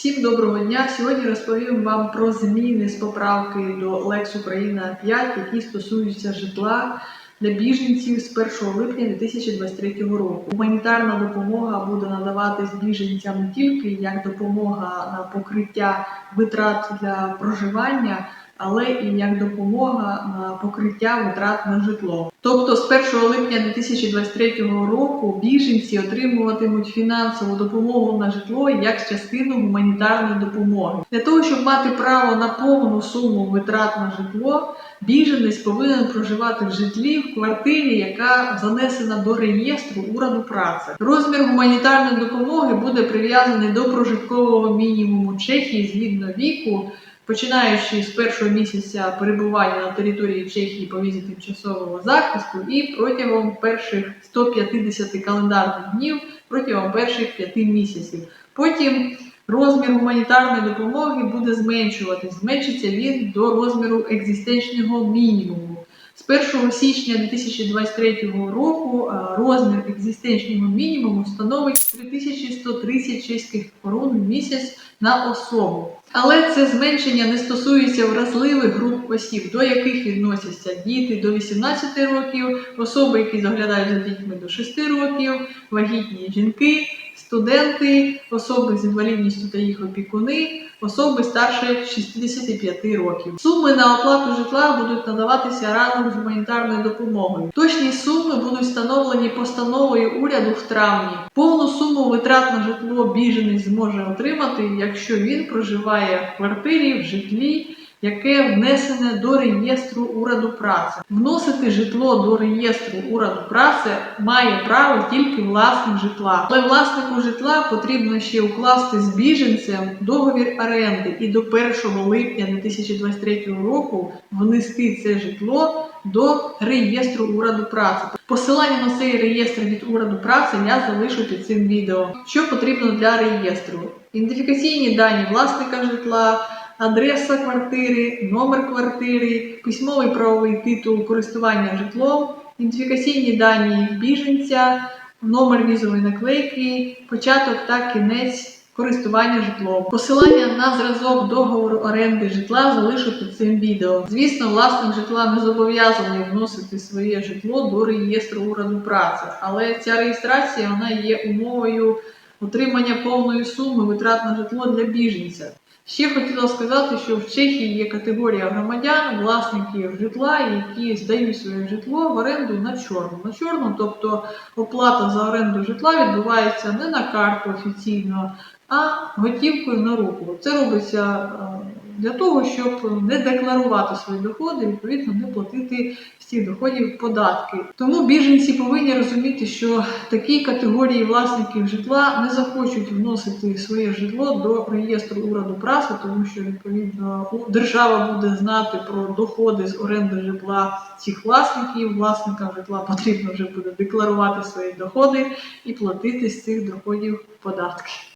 Всім доброго дня! Сьогодні розповім вам про зміни з поправки до Lex Україна 5, які стосуються житла для біженців з 1 липня 2023 року. Гуманітарна допомога буде надаватись біженцям не тільки як допомога на покриття витрат для проживання, але і як допомога на покриття витрат на житло. Тобто з 1 липня 2023 року біженці отримуватимуть фінансову допомогу на житло як частину гуманітарної допомоги. Для того, щоб мати право на повну суму витрат на житло, біженець повинен проживати в житлі в квартирі, яка занесена до реєстру ураду праці. Розмір гуманітарної допомоги буде прив'язаний до прожиткового мінімуму Чехії згідно віку. Починаючи з першого місяця перебування на території Чехії по візі тимчасового захисту і протягом перших 150 календарних днів протягом перших 5 місяців. Потім розмір гуманітарної допомоги буде зменшуватись. Зменшиться він до розміру екзистенчного мінімуму. З 1 січня 2023 року е, розмір екзистенчного мінімуму становить 3130 чеських корон в місяць на особу. Але це зменшення не стосується вразливих груп осіб, до яких відносяться діти до 18 років, особи, які заглядають за дітьми до 6 років, вагітні жінки, студенти, особи з інвалідністю та їх опікуни, особи старше 65 років. Суми на оплату житла будуть надаватися разом з гуманітарною допомогою. Точні суми будуть встановлені постановою уряду в травні. Повну суму витрат на житло біженець зможе отримати, якщо він проживає в квартирі в житлі. Яке внесене до реєстру ураду праці. Вносити житло до реєстру ураду праці має право тільки власник житла. Але власнику житла потрібно ще укласти з біженцем договір оренди і до 1 липня 2023 року внести це житло до реєстру ураду праці. Посилання на цей реєстр від ураду праці я залишу під цим відео. Що потрібно для реєстру? Ідентифікаційні дані власника житла адреса квартири, номер квартири, письмовий правовий титул користування житлом, ідентифікаційні дані біженця, номер візової наклейки, початок та кінець користування житлом. Посилання на зразок договору оренди житла залишу під цим відео. Звісно, власник житла не зобов'язаний вносити своє житло до реєстру ураду праці, але ця реєстрація вона є умовою отримання повної суми витрат на житло для біженця. Ще хотіла сказати, що в Чехії є категорія громадян, власників житла, які здають своє житло в оренду на чорну. На чорну, тобто оплата за оренду житла відбувається не на карту офіційно, а готівкою на руку. Це робиться е, для того, щоб не декларувати свої доходи, відповідно не платити з доходів податки. Тому біженці повинні розуміти, що такі категорії власників житла не захочуть вносити своє житло до реєстру ураду праси, тому що відповідно держава буде знати про доходи з оренди житла цих власників. Власникам житла потрібно вже буде декларувати свої доходи і платити з цих доходів податки.